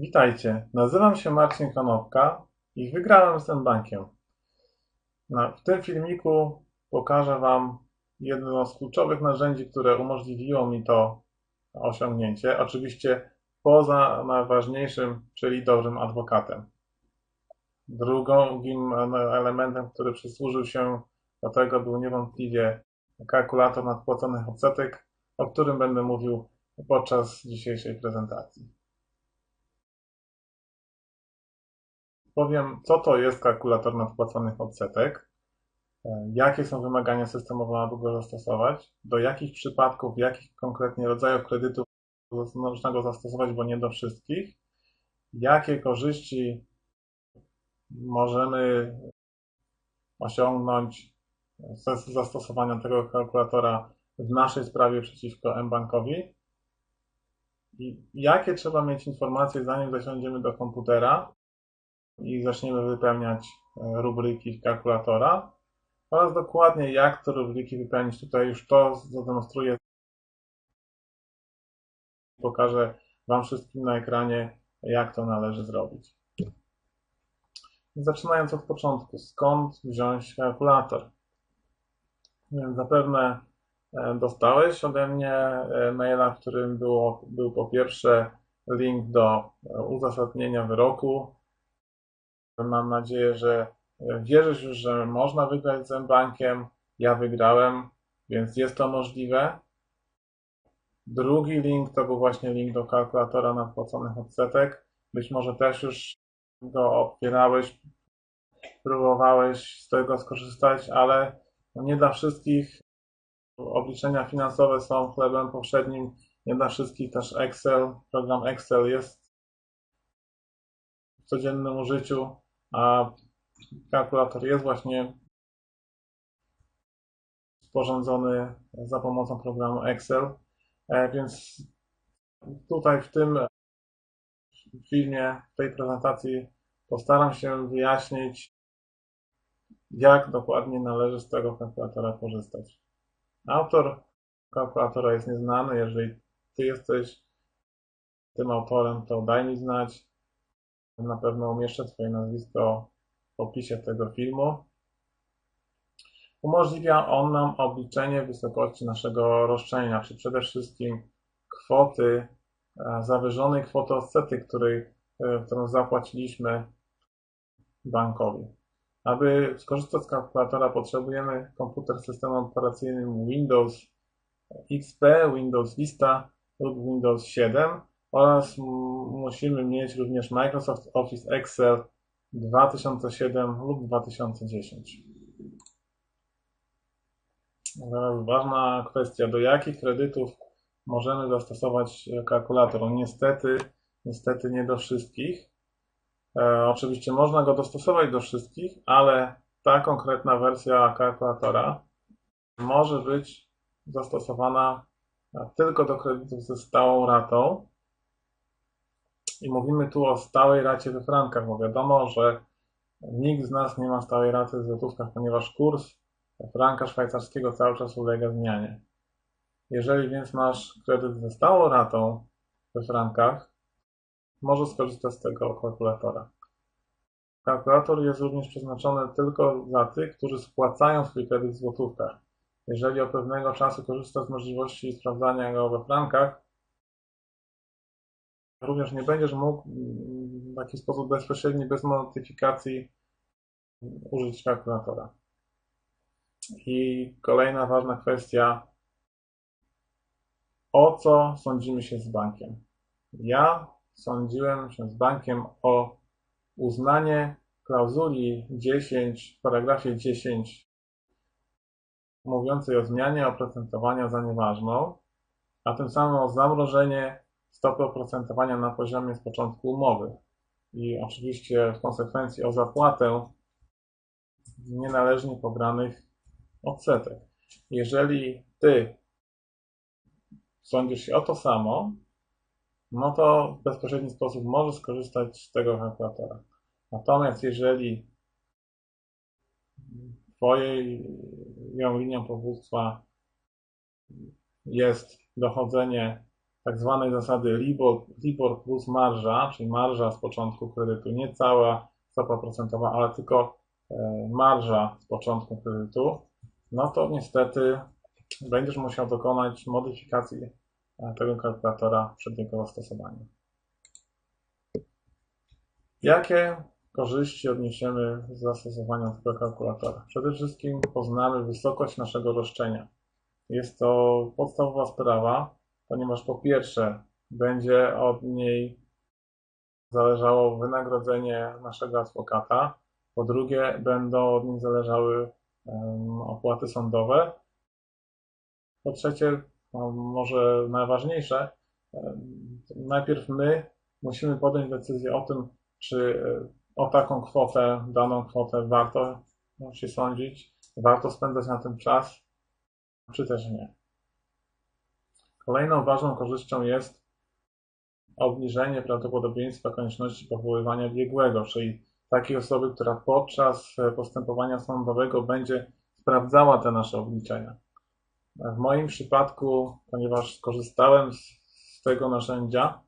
Witajcie, nazywam się Marcin Konopka i wygrałem z tym bankiem. W tym filmiku pokażę Wam jedno z kluczowych narzędzi, które umożliwiło mi to osiągnięcie. Oczywiście poza najważniejszym, czyli dobrym adwokatem. Drugim elementem, który przysłużył się do tego, był niewątpliwie kalkulator nadpłaconych odsetek, o którym będę mówił podczas dzisiejszej prezentacji. Powiem, co to jest kalkulator nadpłaconych odsetek, e, jakie są wymagania systemowe, aby go zastosować, do jakich przypadków, jakich konkretnie rodzajów kredytów można go zastosować, bo nie do wszystkich, jakie korzyści możemy osiągnąć z zastosowania tego kalkulatora w naszej sprawie przeciwko mBankowi i jakie trzeba mieć informacje, zanim zasiądziemy do komputera i zaczniemy wypełniać e, rubryki kalkulatora oraz dokładnie jak te rubryki wypełnić. Tutaj już to zademonstruję. Pokażę Wam wszystkim na ekranie, jak to należy zrobić. Zaczynając od początku, skąd wziąć kalkulator? Więc zapewne e, dostałeś ode mnie e, maila, w którym było, był po pierwsze link do uzasadnienia wyroku, Mam nadzieję, że wierzysz już, że można wygrać z bankiem. Ja wygrałem, więc jest to możliwe. Drugi link to był właśnie link do kalkulatora nadpłaconych odsetek. Być może też już go otwierałeś, próbowałeś z tego skorzystać, ale nie dla wszystkich obliczenia finansowe są chlebem powszednim. Nie dla wszystkich też Excel, program Excel jest w codziennym użyciu a kalkulator jest właśnie sporządzony za pomocą programu Excel, e, więc tutaj w tym filmie, w tej prezentacji postaram się wyjaśnić, jak dokładnie należy z tego kalkulatora korzystać. Autor kalkulatora jest nieznany, jeżeli Ty jesteś tym autorem, to daj mi znać. Na pewno umieszczę Twoje nazwisko w opisie tego filmu. Umożliwia on nam obliczenie wysokości naszego roszczenia, czy przede wszystkim kwoty, e, zawyżonej kwoty odsetek, której, e, którą zapłaciliśmy bankowi. Aby skorzystać z kalkulatora potrzebujemy komputer z systemem operacyjnym Windows XP, Windows Vista lub Windows 7 oraz musimy mieć również Microsoft Office Excel 2007 lub 2010. Teraz ważna kwestia, do jakich kredytów możemy zastosować kalkulator. No niestety, niestety nie do wszystkich. E, oczywiście można go dostosować do wszystkich, ale ta konkretna wersja kalkulatora może być zastosowana tylko do kredytów ze stałą ratą i mówimy tu o stałej racie we frankach, bo wiadomo, że nikt z nas nie ma stałej raty w złotówkach, ponieważ kurs franka szwajcarskiego cały czas ulega zmianie. Jeżeli więc masz kredyt ze stałą ratą we frankach, możesz skorzystać z tego kalkulatora. Kalkulator jest również przeznaczony tylko dla tych, którzy spłacają swój kredyt w złotówkach. Jeżeli od pewnego czasu korzystasz z możliwości sprawdzania go we frankach, Również nie będziesz mógł w taki sposób bezpośredni, bez notyfikacji użyć kalkulatora. I kolejna ważna kwestia, o co sądzimy się z bankiem? Ja sądziłem się z bankiem o uznanie klauzuli 10 w paragrafie 10 mówiącej o zmianie oprocentowania za nieważną, a tym samym o zamrożenie stopy oprocentowania na poziomie z początku umowy i oczywiście w konsekwencji o zapłatę nienależnie pobranych odsetek. Jeżeli ty sądzisz się o to samo, no to w bezpośredni sposób możesz skorzystać z tego kalkulatora. Natomiast jeżeli twoją linią powództwa jest dochodzenie tak zwanej zasady LIBOR, LIBOR plus marża, czyli marża z początku kredytu, nie cała stopa procentowa, ale tylko e, marża z początku kredytu, no to niestety będziesz musiał dokonać modyfikacji e, tego kalkulatora przed jego zastosowaniem. Jakie korzyści odniesiemy z zastosowania tego kalkulatora? Przede wszystkim poznamy wysokość naszego roszczenia. Jest to podstawowa sprawa, ponieważ po pierwsze będzie od niej zależało wynagrodzenie naszego adwokata, po drugie będą od niej zależały opłaty sądowe, po trzecie, no może najważniejsze, najpierw my musimy podjąć decyzję o tym, czy e, o taką kwotę, daną kwotę warto się sądzić, warto spędzać na tym czas, czy też nie. Kolejną ważną korzyścią jest obniżenie prawdopodobieństwa konieczności powoływania biegłego, czyli takiej osoby, która podczas e, postępowania sądowego będzie sprawdzała te nasze obliczenia. W moim przypadku, ponieważ skorzystałem z, z tego narzędzia,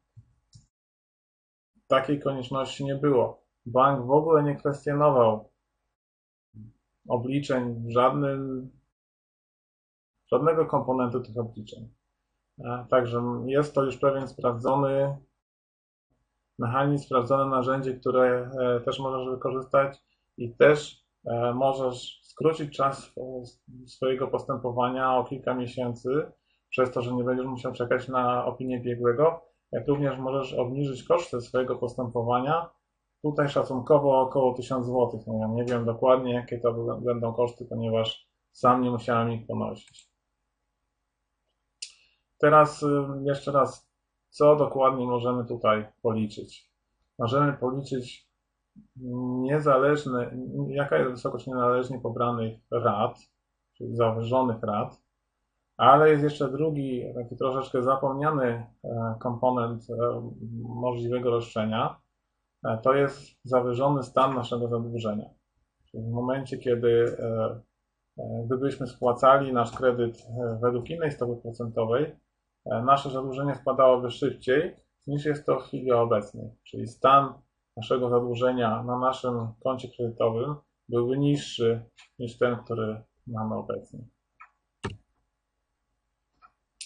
takiej konieczności nie było. Bank w ogóle nie kwestionował obliczeń żadnym, żadnego komponentu tych obliczeń. Także jest to już pewien sprawdzony mechanizm, sprawdzone narzędzie, które e, też możesz wykorzystać i też e, możesz skrócić czas swojego postępowania o kilka miesięcy, przez to, że nie będziesz musiał czekać na opinię biegłego, jak również możesz obniżyć koszty swojego postępowania. Tutaj szacunkowo około 1000 zł. No nie wiem dokładnie, jakie to będą koszty, ponieważ sam nie musiałem ich ponosić. Teraz jeszcze raz, co dokładnie możemy tutaj policzyć? Możemy policzyć niezależne, jaka jest wysokość nienależnie pobranych rat, czyli zawyżonych rat, ale jest jeszcze drugi, taki troszeczkę zapomniany e, komponent e, możliwego roszczenia. E, to jest zawyżony stan naszego zadłużenia. Czyli w momencie, kiedy gdybyśmy spłacali nasz kredyt według innej stopy procentowej, nasze zadłużenie spadałoby szybciej niż jest to w chwili obecnej. Czyli stan naszego zadłużenia na naszym koncie kredytowym byłby niższy niż ten, który mamy obecnie.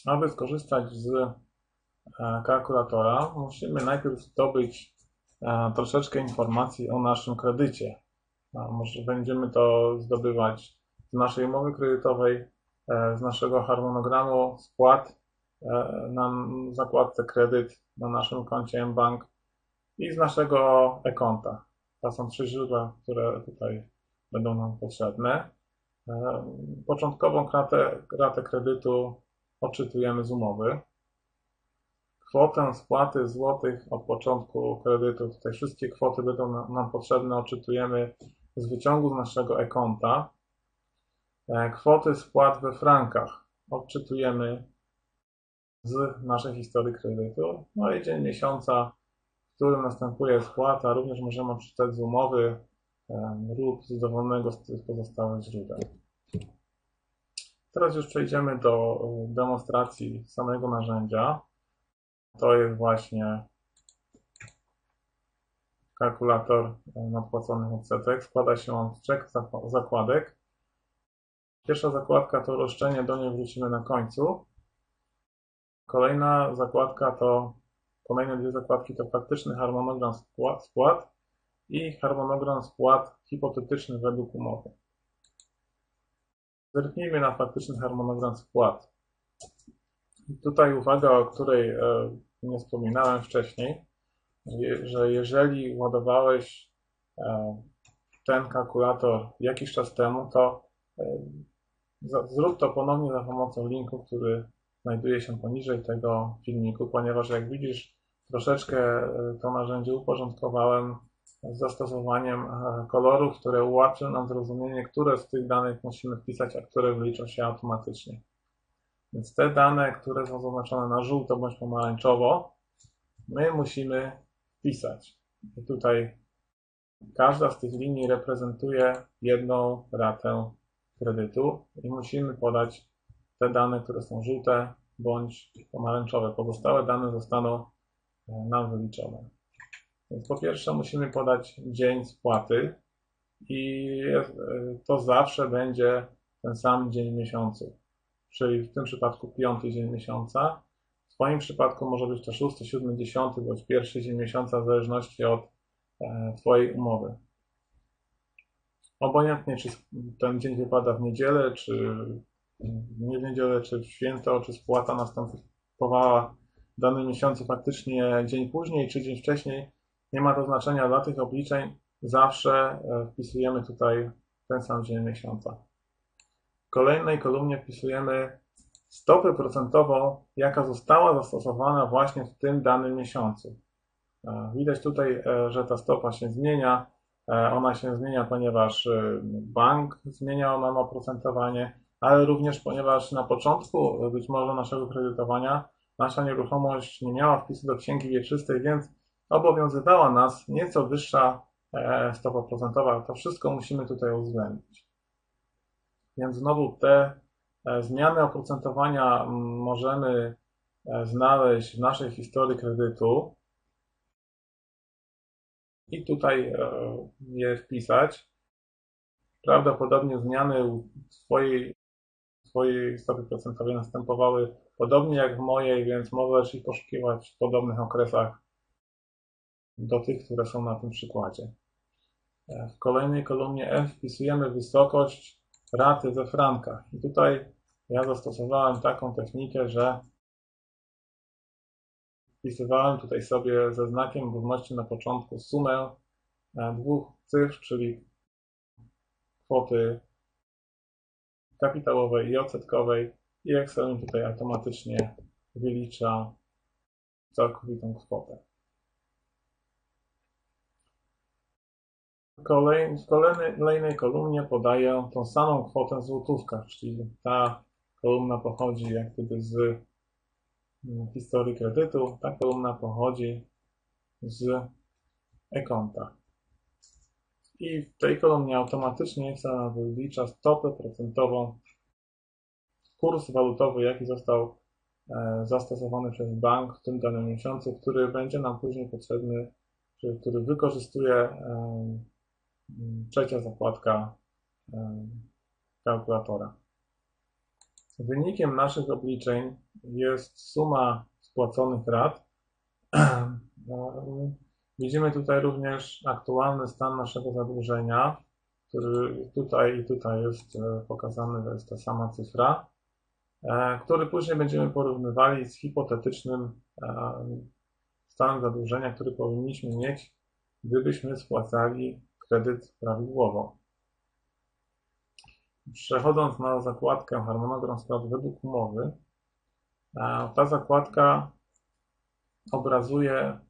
Aby skorzystać z e, kalkulatora, musimy najpierw zdobyć e, troszeczkę informacji o naszym kredycie. Może będziemy to zdobywać z naszej umowy kredytowej, e, z naszego harmonogramu spłat na zakładce kredyt na naszym koncie mBank i z naszego e-konta. To są trzy źródła, które tutaj będą nam potrzebne. Początkową ratę, ratę kredytu odczytujemy z umowy. Kwotę spłaty złotych od początku kredytu, tutaj wszystkie kwoty będą nam potrzebne, odczytujemy z wyciągu z naszego e-konta. E, kwoty spłat we frankach odczytujemy z naszej historii kredytu. No i dzień miesiąca, w którym następuje spłata, również możemy odczytać z umowy lub z dowolnego z pozostałych źródeł. Teraz już przejdziemy do e, demonstracji samego narzędzia. To jest właśnie kalkulator e, nadpłaconych odsetek. Składa się on z trzech zakładek. Pierwsza zakładka to roszczenie, do niej wrócimy na końcu. Kolejna zakładka to, kolejne dwie zakładki to faktyczny harmonogram spłat, i harmonogram spłat hipotetyczny według umowy. Zerknijmy na faktyczny harmonogram spłat. Tutaj uwaga, o której e, nie wspominałem wcześniej, że jeżeli ładowałeś e, ten kalkulator jakiś czas temu, to e, zrób to ponownie za pomocą linku, który znajduje się poniżej tego filmiku, ponieważ jak widzisz, troszeczkę to narzędzie uporządkowałem z zastosowaniem e, kolorów, które ułatwią nam zrozumienie, które z tych danych musimy wpisać, a które wyliczą się automatycznie. Więc te dane, które są zaznaczone na żółto bądź pomarańczowo, my musimy wpisać. I tutaj każda z tych linii reprezentuje jedną ratę kredytu i musimy podać te dane, które są żółte, bądź pomarańczowe. Pozostałe dane zostaną e, nam wyliczone. Więc po pierwsze musimy podać dzień spłaty i e, to zawsze będzie ten sam dzień miesiącu, czyli w tym przypadku piąty dzień miesiąca. W Twoim przypadku może być to szósty, siódmy, dziesiąty bądź pierwszy dzień miesiąca w zależności od e, Twojej umowy. Obojętnie, czy ten dzień wypada w niedzielę, czy nie w niedzielę, czy w święto, czy spłata następowała w danym miesiącu faktycznie dzień później, czy dzień wcześniej, nie ma to znaczenia dla tych obliczeń. Zawsze e, wpisujemy tutaj ten sam dzień miesiąca. W kolejnej kolumnie wpisujemy stopę procentową, jaka została zastosowana właśnie w tym danym miesiącu. E, widać tutaj, e, że ta stopa się zmienia. Ona się zmienia, ponieważ bank zmienia nam oprocentowanie, ale również ponieważ na początku być może naszego kredytowania nasza nieruchomość nie miała wpisu do księgi wieczystej, więc obowiązywała nas nieco wyższa e, stopa procentowa. To wszystko musimy tutaj uwzględnić. Więc znowu te e, zmiany oprocentowania możemy e, znaleźć w naszej historii kredytu i tutaj je wpisać. Prawdopodobnie zmiany w swojej, swojej stopie procentowej następowały podobnie jak w mojej, więc możesz ich poszukiwać w podobnych okresach do tych, które są na tym przykładzie. W kolejnej kolumnie F wpisujemy wysokość raty we frankach. I tutaj ja zastosowałem taką technikę, że wpisywałem tutaj sobie ze znakiem równości na początku sumę e, dwóch cyfr, czyli kwoty kapitałowej i odsetkowej i Excel tutaj automatycznie wylicza całkowitą kwotę. Kolej, w kolejnej kolumnie podaję tą samą kwotę w złotówkach, czyli ta kolumna pochodzi jak gdyby z mm, historii kredytu, ta kolumna pochodzi z e-konta. I w tej kolumnie automatycznie Excel wylicza stopę procentową, kurs walutowy, jaki został e, zastosowany przez bank w tym danym miesiącu, który będzie nam później potrzebny, który wykorzystuje trzecia zakładka kalkulatora. Wynikiem naszych obliczeń jest suma spłaconych rat. Widzimy tutaj również aktualny stan naszego zadłużenia, który tutaj i tutaj jest e, pokazany, to jest ta sama cyfra, e, który później będziemy porównywali z hipotetycznym e, stanem zadłużenia, który powinniśmy mieć, gdybyśmy spłacali kredyt prawidłowo. Przechodząc na zakładkę harmonogram spłat według umowy, ta zakładka obrazuje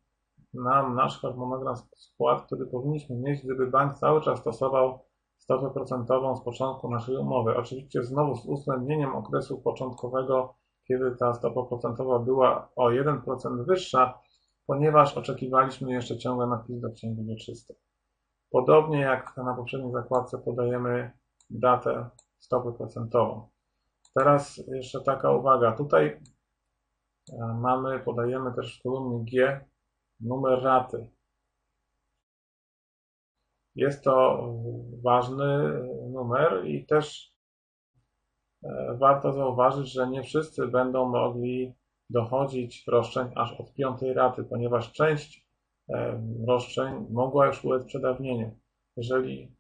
nam nasz harmonogram spłat, który powinniśmy mieć, gdyby bank cały czas stosował stopę procentową z początku naszej umowy. Oczywiście znowu z uwzględnieniem okresu początkowego, kiedy ta stopa procentowa była o 1% wyższa, ponieważ oczekiwaliśmy jeszcze ciągle napis do księgi wieczystej. Podobnie jak na poprzedniej zakładce podajemy datę stopy procentową. Teraz jeszcze taka uwaga. Tutaj e, mamy, podajemy też w kolumnie G numer raty. Jest to ważny numer i też e, warto zauważyć, że nie wszyscy będą mogli dochodzić roszczeń aż od piątej raty, ponieważ część roszczeń mogła już ulec przedawnieniu. Jeżeli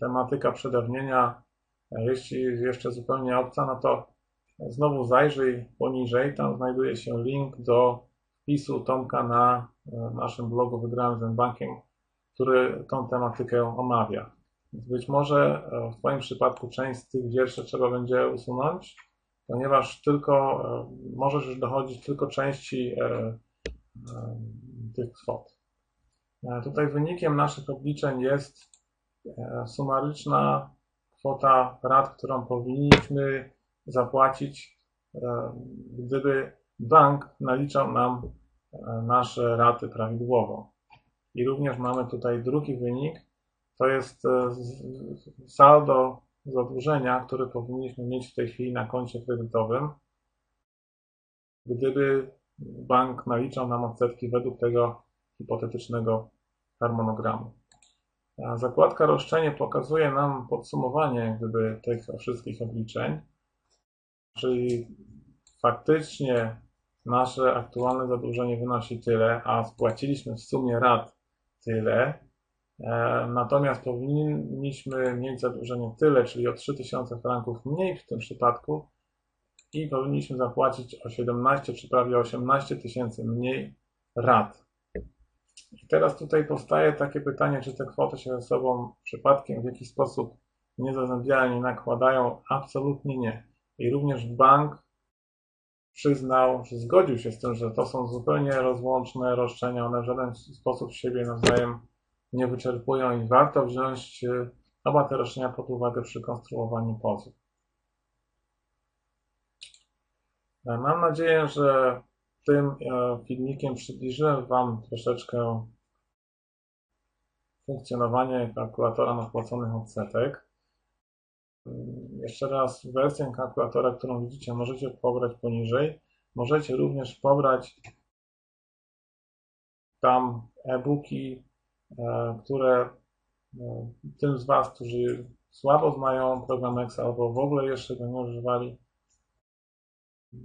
tematyka przedawnienia jest jeszcze zupełnie obca, no to znowu zajrzyj poniżej, tam znajduje się link do wpisu Tomka na naszym blogu Wygrałem z bankiem, który tą tematykę omawia. Być może w Twoim przypadku część z tych wierszy trzeba będzie usunąć, ponieważ tylko możesz już dochodzić tylko części tych kwot. E, tutaj wynikiem naszych obliczeń jest e, sumaryczna kwota rat, którą powinniśmy zapłacić, e, gdyby bank naliczał nam nasze raty prawidłowo. I również mamy tutaj drugi wynik, to jest saldo zadłużenia, które powinniśmy mieć w tej chwili na koncie kredytowym. gdyby bank naliczał nam odsetki według tego hipotetycznego harmonogramu. Zakładka roszczenie pokazuje nam podsumowanie gdyby tych wszystkich obliczeń, czyli faktycznie nasze aktualne zadłużenie wynosi tyle, a spłaciliśmy w sumie rat tyle, e, natomiast powinniśmy mieć zadłużenie tyle, czyli o 3000 franków mniej w tym przypadku i powinniśmy zapłacić o 17 czy prawie 18 tysięcy mniej rat. I teraz tutaj powstaje takie pytanie, czy te kwoty się ze sobą przypadkiem w jakiś sposób nie zazębiają, nie nakładają? Absolutnie nie. I również bank przyznał, że zgodził się z tym, że to są zupełnie rozłączne roszczenia, one w żaden sposób siebie nawzajem nie wyczerpują i warto wziąć e, oba te roszczenia pod uwagę przy konstruowaniu pozwu. E, mam nadzieję, że tym e, filmikiem przybliżyłem Wam troszeczkę funkcjonowanie kalkulatora napłaconych odsetek. Jeszcze raz, wersję kalkulatora, którą widzicie, możecie pobrać poniżej. Możecie również pobrać tam e-booki, e, które e, tym z Was, którzy słabo znają program Excel albo w ogóle jeszcze go nie używali,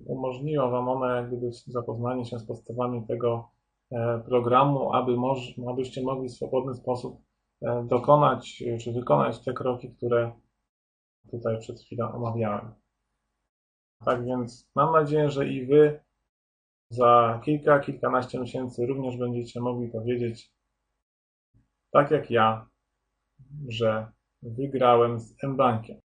umożliwią Wam one jak gdyby zapoznanie się z podstawami tego e, programu, aby moż, abyście mogli w swobodny sposób dokonać czy wykonać te kroki, które tutaj przed chwilą omawiałem. Tak więc mam nadzieję, że i Wy za kilka, kilkanaście miesięcy również będziecie mogli powiedzieć, tak jak ja, że wygrałem z M-Bankiem.